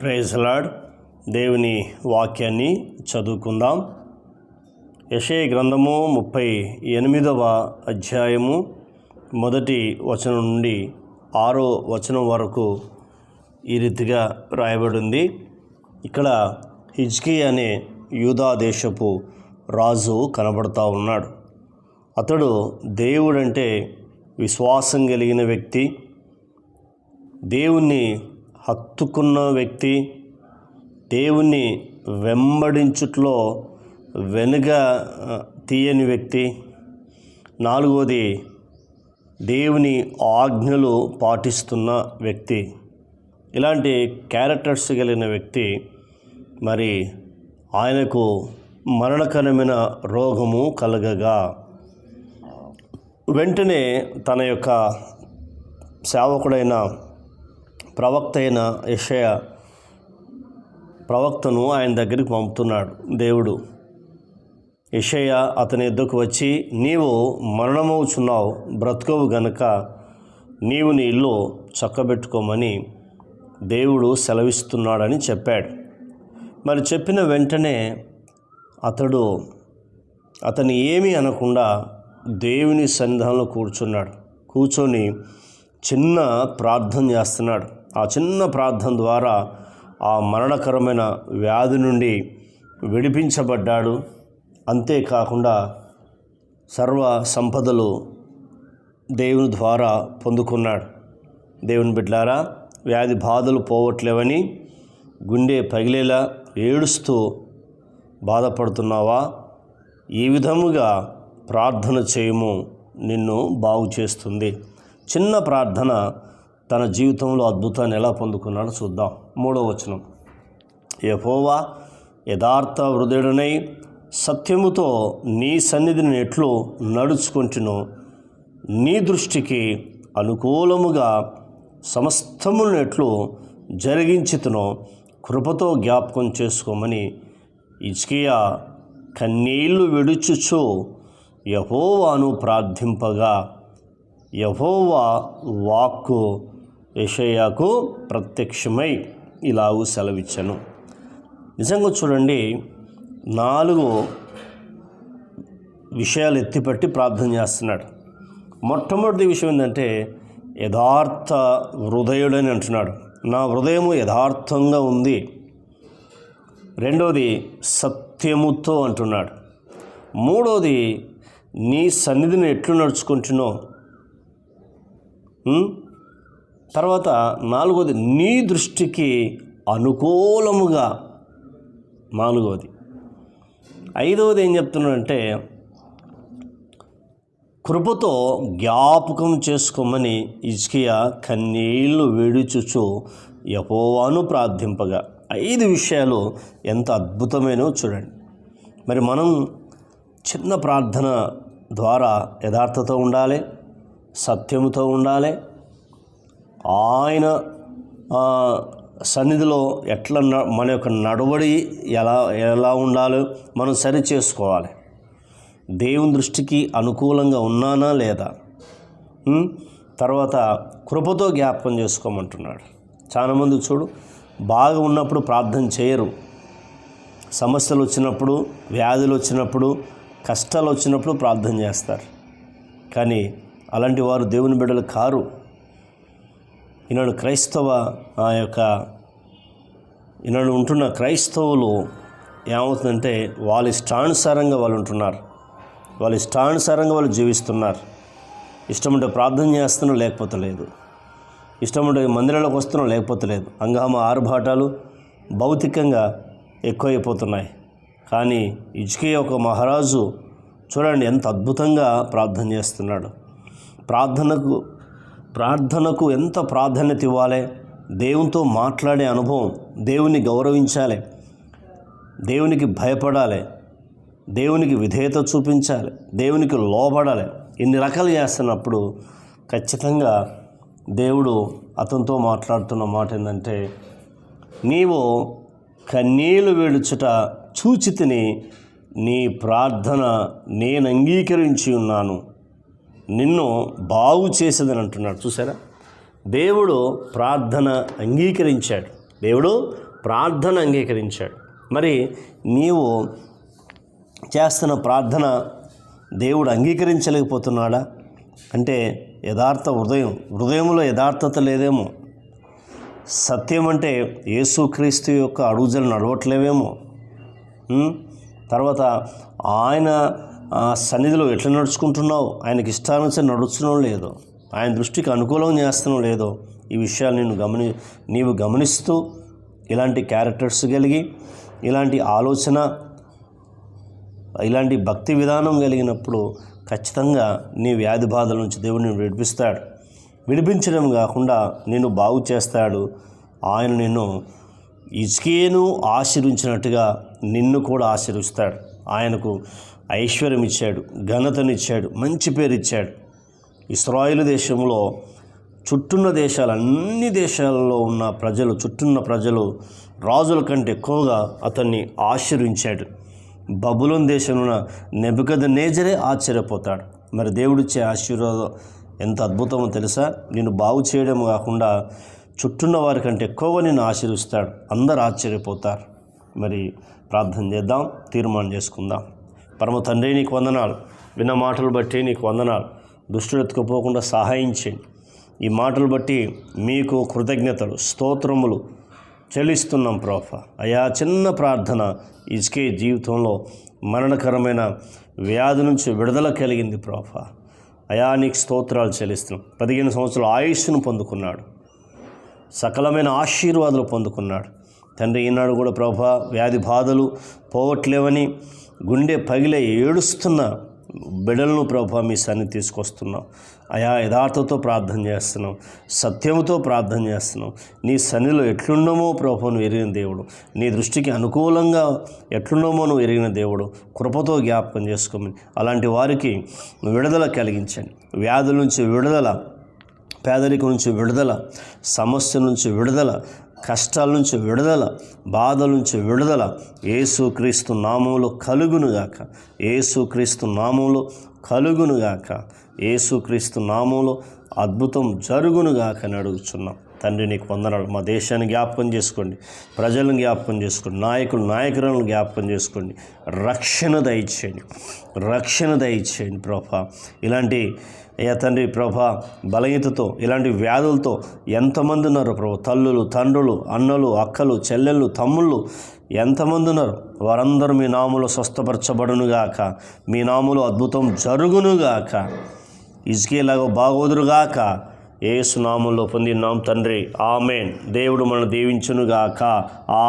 Praise lord దేవుని వాక్యాన్ని చదువుకుందాం. యషయ గ్రంథము ముప్పై ఎనిమిదవ అధ్యాయము మొదటి వచనం నుండి ఆరో వచనం వరకు ఈ రీతిగా రాయబడింది. ఇక్కడ హిజ్కీ అనే యూదా దేశపు రాజు కనబడతా ఉన్నాడు. అతడు దేవుడంటే విశ్వాసం కలిగిన వ్యక్తి. దేవుణ్ణి హత్తుకున్న వ్యక్తి దేవుణ్ణి వెంబడించుట్లో వెనుక తీయని వ్యక్తి. నాలుగవది దేవుని ఆజ్ఞలు పాటిస్తున్న వ్యక్తి. ఇలాంటి క్యారెక్టర్స్ కలిగిన వ్యక్తి మరి ఆయనకు మరణకరమైన రోగము కలగగా. వెంటనే తన యొక్క సేవకుడైన ప్రవక్త అయిన యషయ ప్రవక్తను ఆయన దగ్గరికి పంపుతున్నాడు. దేవుడు యషయ అతని ఎద్దుకు వచ్చి నీవు మరణమవుచున్నావు బ్రతుకవు గనుక నీవు నీ ఇల్లు చక్కబెట్టుకోమని దేవుడు సెలవిస్తున్నాడని చెప్పాడు. మరి చెప్పిన వెంటనే అతడు అతను ఏమీ అనకుండా దేవుని సన్నిధానంలో కూర్చున్నాడు. కూర్చొని చిన్న ప్రార్థన చేస్తున్నాడు. ఆ చిన్న ప్రార్థన ద్వారా ఆ మరణకరమైన వ్యాధి నుండి విడిపించబడ్డాడు. అంతేకాకుండా సర్వ సంపదలు దేవుని ద్వారా పొందుకున్నాడు. దేవుని బిడ్డారా వ్యాధి బాధలు పోవట్లేవని గుండె పగిలేలా ఏడుస్తూ బాధపడుతున్నావా? ఈ విధముగా ప్రార్థన చేయము నిన్ను బాగు చేస్తుంది చిన్న ప్రార్థన తన జీవితంలో అద్భుతాన్ని ఎలా పొందుకున్నాడో చూద్దాం. మూడో వచనం. యహోవా యథార్థ హృదయుడనై సత్యముతో నీ సన్నిధిని ఎట్లు నడుచుకుంటును నీ దృష్టికి అనుకూలముగా సమస్తములను ఎట్లు జరిగించుతునో కృపతో జ్ఞాపకం చేసుకోమని ఇజ్కియా కన్నీళ్ళు విడుచుచు యహోవాను ప్రార్థింపగా యహోవా వాక్కు యెషయాకు ప్రత్యక్షమై ఇలాగూ సెలవిచ్చను. నిజంగా చూడండి నాలుగు విషయాలు ఎత్తిపట్టి ప్రార్థన చేస్తున్నాడు. మొట్టమొదటి విషయం ఏంటంటే యథార్థ హృదయుడని అంటున్నాడు. నా హృదయము యథార్థంగా ఉంది. రెండవది సత్యముతో అంటున్నాడు. మూడవది నీ సన్నిధిని ఎట్లు నడుచుకుంటున్నావు తర్వాత నాలుగవది నీ దృష్టికి అనుకూలముగా. నాలుగవది ఐదవది ఏం చెప్తున్నాడంటే కృపతో జ్ఞాపకం చేసుకోమని ఇజ్కియా కన్నీళ్ళు వేడిచుచు యహోవాను ప్రార్థింపగా. ఐదు విషయాలు ఎంత అద్భుతమైనో చూడండి. మరి మనం చిన్న ప్రార్థన ద్వారా యథార్థత ఉండాలి సత్యముతో ఉండాలి ఆయన సన్నిధిలో ఎట్లా న- మన యొక్క నడవడి ఎలా ఎలా ఉండాలో మనం సరి చేసుకోవాలి. దేవుని దృష్టికి అనుకూలంగా ఉన్నానా లేదా? తర్వాత కృపతో జ్ఞాపకం చేసుకోమంటున్నాడు. చాలామంది చూడు బాగా ఉన్నప్పుడు ప్రార్థన చేయరు. సమస్యలు వచ్చినప్పుడు వ్యాధులు వచ్చినప్పుడు కష్టాలు వచ్చినప్పుడు ప్రార్థన చేస్తారు. కానీ అలాంటి వారు దేవుని బిడ్డలు కారు. ఈనాడు క్రైస్తవ ఆ యొక్క ఈనాడు ఉంటున్న క్రైస్తవులు ఏమవుతుందంటే వాళ్ళ ఇష్టానుసారంగా వాళ్ళు ఉంటున్నారు. వాళ్ళ ఇష్టానుసారంగా వాళ్ళు జీవిస్తున్నారు. ఇష్టముంటే ప్రార్థన చేస్తున్నాం లేకపోతే లేదు. ఇష్టముంటే మందిరాలకు వస్తున్నాం లేకపోతే లేదు. అంగామ ఆరుబాటాలు భౌతికంగా ఎక్కువైపోతున్నాయి. కానీ ఇజ్కే ఒక మహారాజు చూడండి ఎంత అద్భుతంగా ప్రార్థన చేస్తున్నాడు. ప్రార్థనకు ప్రార్థనకు ఎంత ప్రాధాన్యత ఇవ్వాలి? దేవునితో మాట్లాడే అనుభవం దేవుని గౌరవించాలి. దేవునికి భయపడాలి. దేవునికి విధేయత చూపించాలి. దేవునికి లోబడాలి. ఇన్ని రకాలు చేస్తున్నప్పుడు ఖచ్చితంగా దేవుడు అతనితో మాట్లాడుతున్న మాట ఏంటంటే నీవు కన్నీలు వేడుచుట చూచితిని నీ ప్రార్థన నేను అంగీకరించి ఉన్నాను. నిన్ను బాగు చేసేదని అంటున్నాడు. చూసారా? దేవుడు ప్రార్థన అంగీకరించాడు. దేవుడు ప్రార్థన అంగీకరించాడు. మరి నీవు చేస్తున్న ప్రార్థన దేవుడు అంగీకరించలేకపోతున్నాడా? అంటే యథార్థ హృదయం హృదయంలో యథార్థత లేదేమో. సత్యం అంటే యేసుక్రీస్తు యొక్క అడుగుజలు నడవట్లేవేమో తర్వాత ఆయన సన్నిధిలో ఎట్లా నడుచుకుంటున్నావు? ఆయనకి ఇష్టానుసారి నడుచడం లేదో. ఆయన దృష్టికి అనుకూలం చేస్తడం లేదో ఈ విషయాలు నేను గమని నీవు గమనిస్తూ ఇలాంటి క్యారెక్టర్స్ కలిగి ఇలాంటి ఆలోచన ఇలాంటి భక్తి విధానం కలిగినప్పుడు ఖచ్చితంగా నీ వ్యాధి బాధల నుంచి దేవుడిని విడిపిస్తాడు. విడిపించడం కాకుండా నిన్ను బాగు చేస్తాడు. ఆయన నిన్ను ఇసుకేను ఆశీర్వించినట్టుగా నిన్ను కూడా ఆశీర్విస్తాడు. ఆయనకు ఐశ్వర్యం ఇచ్చాడు ఘనతనిచ్చాడు మంచి పేరు ఇచ్చాడు. ఇస్రాయిల్ దేశంలో చుట్టున్న దేశాలు అన్ని దేశాలలో ఉన్న ప్రజలు చుట్టున్న ప్రజలు రాజుల కంటే ఎక్కువగా అతన్ని ఆశీర్వించాడు. బబులోన్ దేశంలో నెబద నేజరే ఆశ్చర్యపోతాడు. మరి దేవుడిచ్చే ఆశీర్వాదం ఎంత అద్భుతమో తెలుసా? నేను బాగు చేయడం కాకుండా చుట్టున్న వారి కంటే ఎక్కువగా నేను ఆశీర్విస్తాడు. అందరు ఆశ్చర్యపోతారు. మరి ప్రార్థన చేద్దాం తీర్మానం చేసుకుందాం. పరమ తండ్రి నీకు వందనాలు. విన్న మాటలు బట్టి నీకు వందనాలు. దుష్టుడు ఎత్తుకుపోకుండా సహాయం చేయండి. ఈ మాటలు బట్టి మీకు కృతజ్ఞతలు స్తోత్రములు చెల్లిస్తున్నాం ప్రోఫ అయా చిన్న ప్రార్థన ఇసుకే జీవితంలో మరణకరమైన వ్యాధి నుంచి విడుదల కలిగింది ప్రోఫ అయా నీకు స్తోత్రాలు చెల్లిస్తున్నాం. పదిహేను సంవత్సరాల ఆయుష్ను పొందుకున్నాడు. సకలమైన ఆశీర్వాదాలు పొందుకున్నాడు. తండ్రి ఈనాడు కూడా ప్రభా వ్యాధి బాధలు పోవట్లేవని గుండె పగిలే ఏడుస్తున్న బిడలను ప్రభా మీ సన్ని తీసుకొస్తున్నాం. అయా యథార్థతో ప్రార్థన చేస్తున్నాం. సత్యముతో ప్రార్థన చేస్తున్నాం. నీ సన్నిలో ఎట్లున్నామో ప్రభా నువ్వు ఎరిగిన దేవుడు. నీ దృష్టికి అనుకూలంగా ఎట్లున్నామో నువ్వు ఎరిగిన దేవుడు. కృపతో జ్ఞాపకం చేసుకోమని. అలాంటి వారికి విడుదల కలిగించండి. వ్యాధుల నుంచి విడుదల పేదరికం నుంచి విడుదల సమస్య నుంచి విడుదల కష్టాల నుంచి విడుదల బాధల నుంచి విడుదల ఏసుక్రీస్తు నామంలో కలుగునుగాక ఏసుక్రీస్తు నామంలో కలుగునుగాక ఏసుక్రీస్తు నామంలో అద్భుతం జరుగునుగాక అని అడుగుచున్నాం. తండ్రి నీకు వందనాలు. మా దేశాన్ని జ్ఞాపకం చేసుకోండి. ప్రజలను జ్ఞాపకం చేసుకోండి. నాయకులు నాయకులను జ్ఞాపకం చేసుకోండి. రక్షణ దయచేయండి. రక్షణ దయచేయండి ప్రభా. ఇలాంటి అయ్యా తండ్రి ప్రభా బలహీనతతో ఇలాంటి వ్యాధులతో ఎంతమంది ఉన్నారు ప్రభు? తల్లులు తండ్రులు అన్నలు అక్కలు చెల్లెళ్ళు తమ్ముళ్ళు ఎంతమంది ఉన్నారు? వారందరూ మీ నాములో స్వస్థపరచబడునుగాక. మీ నాములో అద్భుతం జరుగునుగాక. ఇసుకేలాగా బాగోదురుగాక. ఏసు నామంలో పొందినాం తండ్రి. ఆమెన్. దేవుడు మనం దీవించునుగాక. ఆ